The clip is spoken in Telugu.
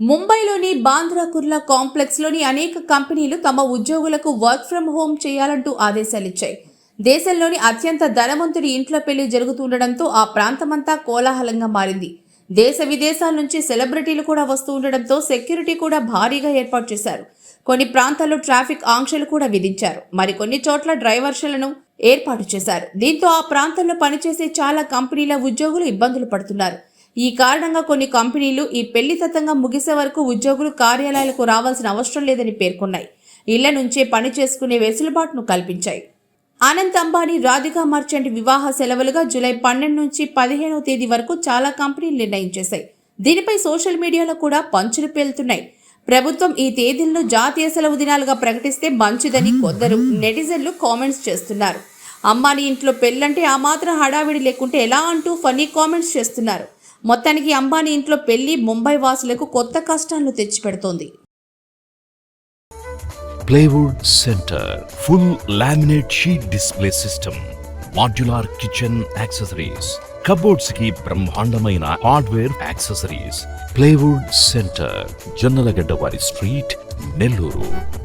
ముంబైలోని బాంద్రా కుర్లా కాంప్లెక్స్లోని అనేక కంపెనీలు తమ ఉద్యోగులకు వర్క్ ఫ్రం హోమ్ చేయాలంటూ ఆదేశాలిచ్చాయి దేశంలోని అత్యంత ధనవంతుడి ఇంట్లో పెళ్ళి జరుగుతుండడంతో ఆ ప్రాంతమంతా కోలాహలంగా మారింది. దేశ విదేశాల నుంచి సెలబ్రిటీలు కూడా వస్తూ ఉండడంతో సెక్యూరిటీ కూడా భారీగా ఏర్పాటు చేశారు. కొన్ని ప్రాంతాల్లో ట్రాఫిక్ ఆంక్షలు కూడా విధించారు. మరికొన్ని చోట్ల డ్రైవర్షలను ఏర్పాటు చేశారు. దీంతో ఆ ప్రాంతంలో పనిచేసే చాలా కంపెనీల ఉద్యోగులు ఇబ్బందులు పడుతున్నారు. ఈ కారణంగా కొన్ని కంపెనీలు ఈ పెళ్ళి తతంగా ముగిసే వరకు ఉద్యోగులు కార్యాలయాలకు రావాల్సిన అవసరం లేదని పేర్కొన్నాయి. ఇళ్ళ నుంచే పని చేసుకునే వెసులుబాటును కల్పించాయి. అనంత్ అంబానీ రాధికా మర్చెంట్ వివాహ సెలవులుగా జూలై పన్నెండు నుంచి పదిహేనవ తేదీ వరకు చాలా కంపెనీలు నిర్ణయం చేశాయి దీనిపై సోషల్ మీడియాలో కూడా పంచులు పేలుతున్నాయి. ప్రభుత్వం ఈ తేదీలను జాతీయ సెలవు దినాలుగా ప్రకటిస్తే మంచిదని కొందరు నెటిజన్లు కామెంట్స్ చేస్తున్నారు. అంబానీ ఇంట్లో పెళ్ళంటే ఆ మాత్రం హడావిడి లేకుంటే ఎలా అంటూ ఫనీ కామెంట్స్ చేస్తున్నారు. మొత్తానికి అంబానీ ఇంట్లో పెళ్ళి ముంబై వాసులకు కొత్త కష్టాలను తెచ్చిపెడుతోంది. Plywood centre full laminate sheet display system modular kitchen accessories కబోర్డ్స్కి బ్రహ్మాండమైన hardware accessories. Plywood centre Jonnalagadda వారి స్ట్రీట్ నెల్లూరు.